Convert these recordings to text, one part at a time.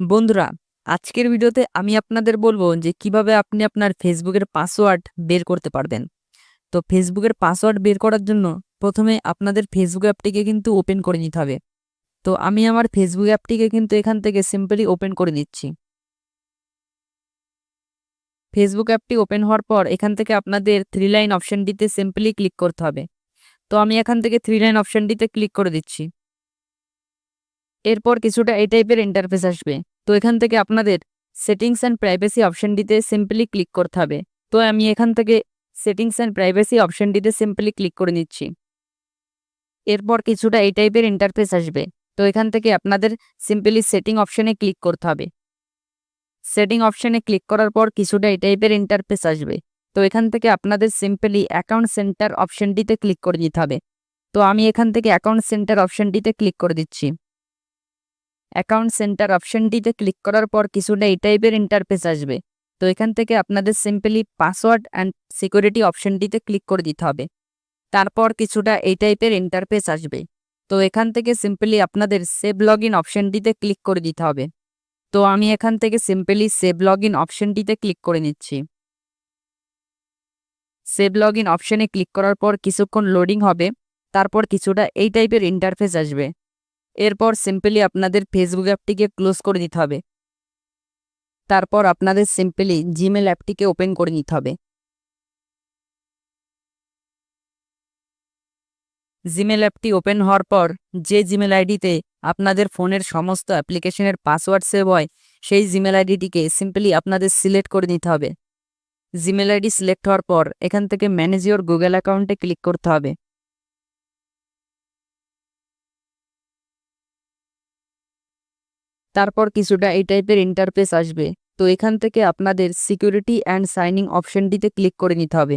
বন্ধুরা, আজকের ভিডিওতে আমি আপনাদের বলব যে কীভাবে আপনি আপনার ফেসবুকের পাসওয়ার্ড বের করতে পারবেন। তো ফেসবুকের পাসওয়ার্ড বের করার জন্য প্রথমে আপনাদের ফেসবুক অ্যাপটিকে কিন্তু ওপেন করে নিতে হবে। তো আমি আমার ফেসবুক অ্যাপটিকে কিন্তু এখান থেকে সিম্পলি ওপেন করে নিচ্ছি। ফেসবুক অ্যাপটি ওপেন হওয়ার পর এখান থেকে আপনাদের থ্রি লাইন অপশানটিতে সিম্পলি ক্লিক করতে হবে। তো আমি এখান থেকে থ্রি লাইন অপশানটিতে ক্লিক করে দিচ্ছি। এরপর কিছুটা এই টাইপের ইন্টারফেস আসবে। তো এখান থেকে আপনাদের সেটিংস অ্যান্ড প্রাইভেসি অপশানটিতে সিম্পলি ক্লিক করতে হবে। তো আমি এখান থেকে সেটিংস অ্যান্ড প্রাইভেসি অপশানটিতে সিম্পলি ক্লিক করে নিচ্ছি। এরপর কিছুটা এই টাইপের ইন্টারফেস আসবে। তো এখান থেকে আপনাদের সিম্পলি সেটিং অপশানে ক্লিক করতে হবে। সেটিং অপশানে ক্লিক করার পর কিছুটা এই টাইপের ইন্টারফেস আসবে। তো এখান থেকে আপনাদের সিম্পলি অ্যাকাউন্ট সেন্টার অপশানটিতে ক্লিক করে দিতে হবে। তো আমি এখান থেকে অ্যাকাউন্ট সেন্টার অপশানটিতে ক্লিক করে দিচ্ছি। অ্যাকাউন্ট সেন্টার অপশানটিতে ক্লিক করার পর কিছুটা এই টাইপের ইন্টারফেস আসবে। তো এখান থেকে আপনাদের সিম্পলি পাসওয়ার্ড অ্যান্ড সিকিউরিটি অপশানটিতে ক্লিক করে দিতে হবে। তারপর কিছুটা এই টাইপের ইন্টারফেস আসবে। তো এখান থেকে সিম্পলি আপনাদের সেভ লগ ইন অপশানটিতে ক্লিক করে দিতে হবে। তো আমি এখান থেকে সিম্পলি সেভ লগ ইন অপশানটিতে ক্লিক করে নিচ্ছি। সেভ লগ ইন অপশানে ক্লিক করার পর কিছুক্ষণ লোডিং হবে। তারপর কিছুটা এই টাইপের ইন্টারফেস আসবে। এরপর সিম্পলি আপনাদের ফেসবুক অ্যাপটিকে ক্লোজ করে দিতে হবে। তারপর আপনাদের সিম্পলি জিমেল অ্যাপটিকে ওপেন করে নিতে হবে। জিমেল অ্যাপটি ওপেন হওয়ার পর যে জিমেল আইডিতে আপনাদের ফোনের সমস্ত অ্যাপ্লিকেশনের পাসওয়ার্ড সেভ হয়, সেই জিমেল আইডিটিকে সিম্পলি আপনাদের সিলেক্ট করে নিতে হবে। জিমেল আইডি সিলেক্ট হওয়ার পর এখান থেকে ম্যানেজ ইওর গুগল অ্যাকাউন্টে ক্লিক করতে হবে। তারপর কিছুটা এই টাইপের ইন্টারফেস আসবে। তো এখান থেকে আপনাদের সিকিউরিটি অ্যান্ড সাইনিং অপশনটিতে ক্লিক করে নিতে হবে।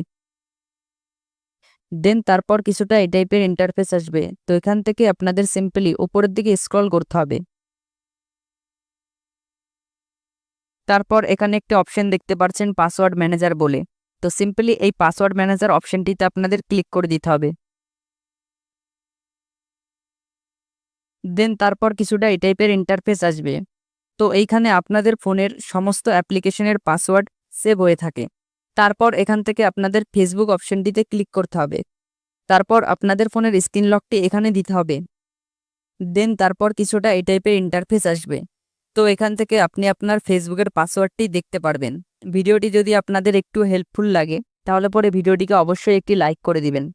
দেন তারপর কিছুটা এই টাইপের ইন্টারফেস আসবে। তো এখান থেকে আপনাদের সিম্পলি উপরের দিকে স্ক্রল করতে হবে। তারপর এখানে একটি অপশন দেখতে পাচ্ছেন পাসওয়ার্ড ম্যানেজার বলে। তো সিম্পলি এই পাসওয়ার্ড ম্যানেজার অপশনটিতে আপনাদের ক্লিক করে দিতে হবে। দেন তারপর কিছুটা এই টাইপের ইন্টারফেস আসবে। তো এইখানে আপনাদের ফোনের সমস্ত অ্যাপ্লিকেশনের পাসওয়ার্ড সেভ হয়ে থাকে। তারপর এখান থেকে আপনাদের ফেসবুক অপশনটিতে ক্লিক করতে হবে। তারপর আপনাদের ফোনের স্ক্রিন লকটি এখানে দিতে হবে। দেন তারপর কিছুটা এই টাইপের ইন্টারফেস আসবে। তো এখান থেকে আপনি আপনার ফেসবুকের পাসওয়ার্ডটি দেখতে পারবেন। ভিডিওটি যদি আপনাদের একটু হেল্পফুল লাগে, তাহলে পরে ভিডিওটিকে অবশ্যই একটি লাইক করে দিবেন।